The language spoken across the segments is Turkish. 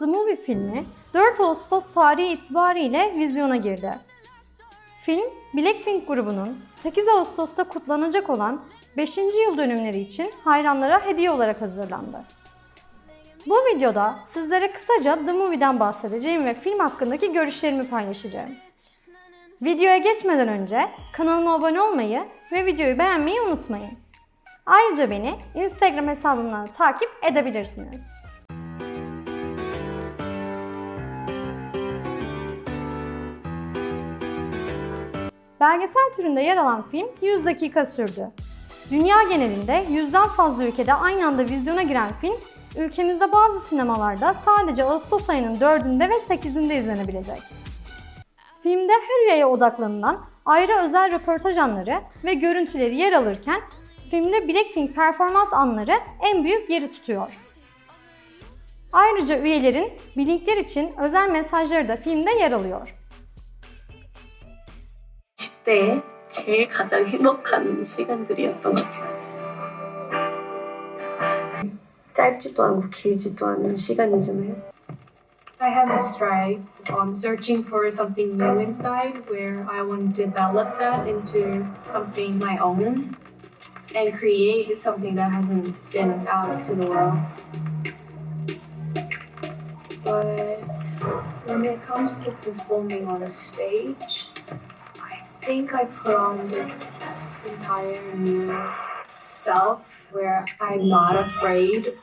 Movie filmi 4 Ağustos tarihi itibariyle vizyona girdi. Film, Blackpink grubunun 8 Ağustos'ta kutlanacak olan 5. yıl dönümleri için hayranlara hediye olarak hazırlandı. Bu videoda sizlere kısaca The Movie'den bahsedeceğim ve film hakkındaki görüşlerimi paylaşacağım. Videoya geçmeden önce kanalıma abone olmayı ve videoyu beğenmeyi unutmayın. Ayrıca beni Instagram hesabımdan takip edebilirsiniz. Belgesel türünde yer alan film 100 dakika sürdü. Dünya genelinde yüzden fazla ülkede aynı anda vizyona giren film, ülkemizde bazı sinemalarda sadece Ağustos ayının 4'ünde ve 8'inde izlenebilecek. Filmde her üyeye odaklanılan ayrı özel röportaj anları ve görüntüleri yer alırken filmde Blackpink performans anları en büyük yeri tutuyor. Ayrıca üyelerin Blinkler için özel mesajları da filmde yer alıyor. 10대에 제일 가장 행복한 시간들이었던 것 같아요. 짧지도 않고 길지도 않은 시간이잖아요. I have a strive on searching for something new inside where I want to develop that into something my own and create something that hasn't been out to the world. But when it comes to performing on a stage, I think I put on this entire new self where I'm not afraid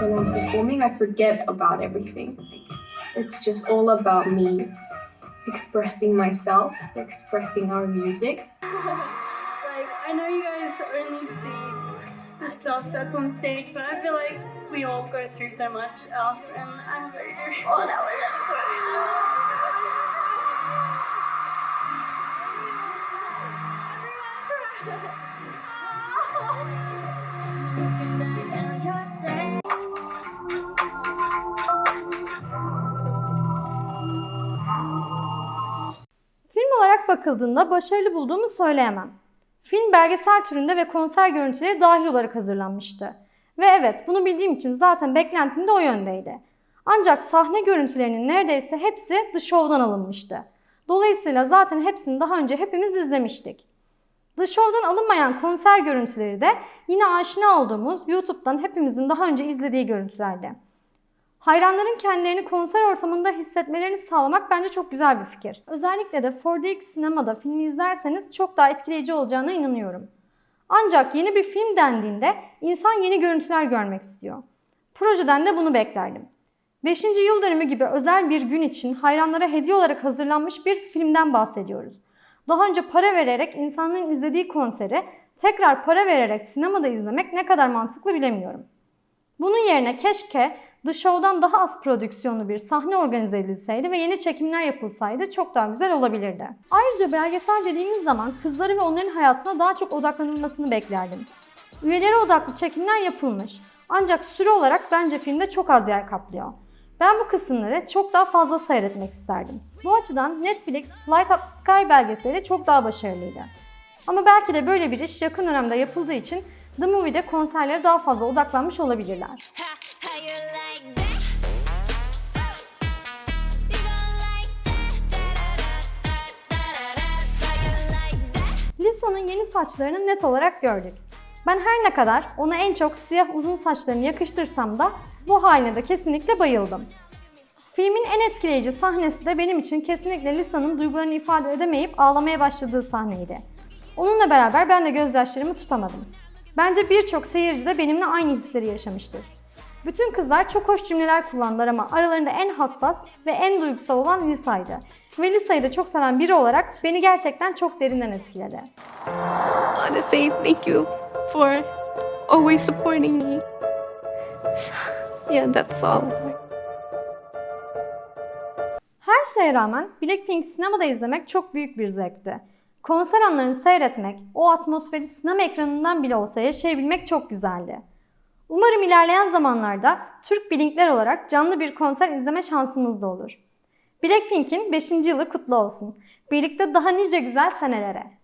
when I'm performing, I forget about everything. It's just all about me expressing myself, expressing our music. like I know you guys only see the stuff that's on stage, but I feel like we all go through so much else, and I'm very grateful. Oh, that was Film olarak bakıldığında başarılı bulduğumu söyleyemem. Film belgesel türünde ve konser görüntüleri dahil olarak hazırlanmıştı. Ve evet bunu bildiğim için zaten beklentim de o yöndeydi. Ancak sahne görüntülerinin neredeyse hepsi The Show'dan alınmıştı. Dolayısıyla zaten hepsini daha önce hepimiz izlemiştik. The Show'dan alınmayan konser görüntüleri de yine aşina olduğumuz YouTube'dan hepimizin daha önce izlediği görüntülerdi. Hayranların kendilerini konser ortamında hissetmelerini sağlamak bence çok güzel bir fikir. Özellikle de 4DX sinemada filmi izlerseniz çok daha etkileyici olacağına inanıyorum. Ancak yeni bir film dendiğinde insan yeni görüntüler görmek istiyor. Projeden de bunu beklerdim. 5. yıl dönümü gibi özel bir gün için hayranlara hediye olarak hazırlanmış bir filmden bahsediyoruz. Daha önce para vererek insanların izlediği konseri tekrar para vererek sinemada izlemek ne kadar mantıklı bilemiyorum. Bunun yerine keşke The Show'dan daha az prodüksiyonlu bir sahne organize edilseydi ve yeni çekimler yapılsaydı çok daha güzel olabilirdi. Ayrıca belgesel dediğimiz zaman kızları ve onların hayatına daha çok odaklanılmasını beklerdim. Üyelere odaklı çekimler yapılmış. Ancak süre olarak bence filmde çok az yer kaplıyor. Ben bu kısımları çok daha fazla seyretmek isterdim. Bu açıdan Netflix Light Up Sky belgeseli çok daha başarılıydı. Ama belki de böyle bir iş yakın dönemde yapıldığı için The Movie'de konserlere daha fazla odaklanmış olabilirler. Lisa'nın yeni saçlarını net olarak gördük. Ben her ne kadar ona en çok siyah uzun saçlarını yakıştırsam da bu haline de kesinlikle bayıldım. Filmin en etkileyici sahnesi de benim için kesinlikle Lisa'nın duygularını ifade edemeyip ağlamaya başladığı sahneydi. Onunla beraber ben de gözyaşlarımı tutamadım. Bence birçok seyirci de benimle aynı hisleri yaşamıştır. Bütün kızlar çok hoş cümleler kullandılar ama aralarında en hassas ve en duygusal olan Lisa'ydı. Ve Lisa'yı da çok seven biri olarak beni gerçekten çok derinden etkiledi. I want to say thank you for always supporting me. yeah, that's all. Her şeye rağmen Blackpink sinemada izlemek çok büyük bir zevkti. Konser anlarını seyretmek, o atmosferi sinema ekranından bile olsa yaşayabilmek çok güzeldi. Umarım ilerleyen zamanlarda Türk Blinkler olarak canlı bir konser izleme şansımız da olur. Blackpink'in 5. yılı kutlu olsun. Birlikte daha nice güzel senelere.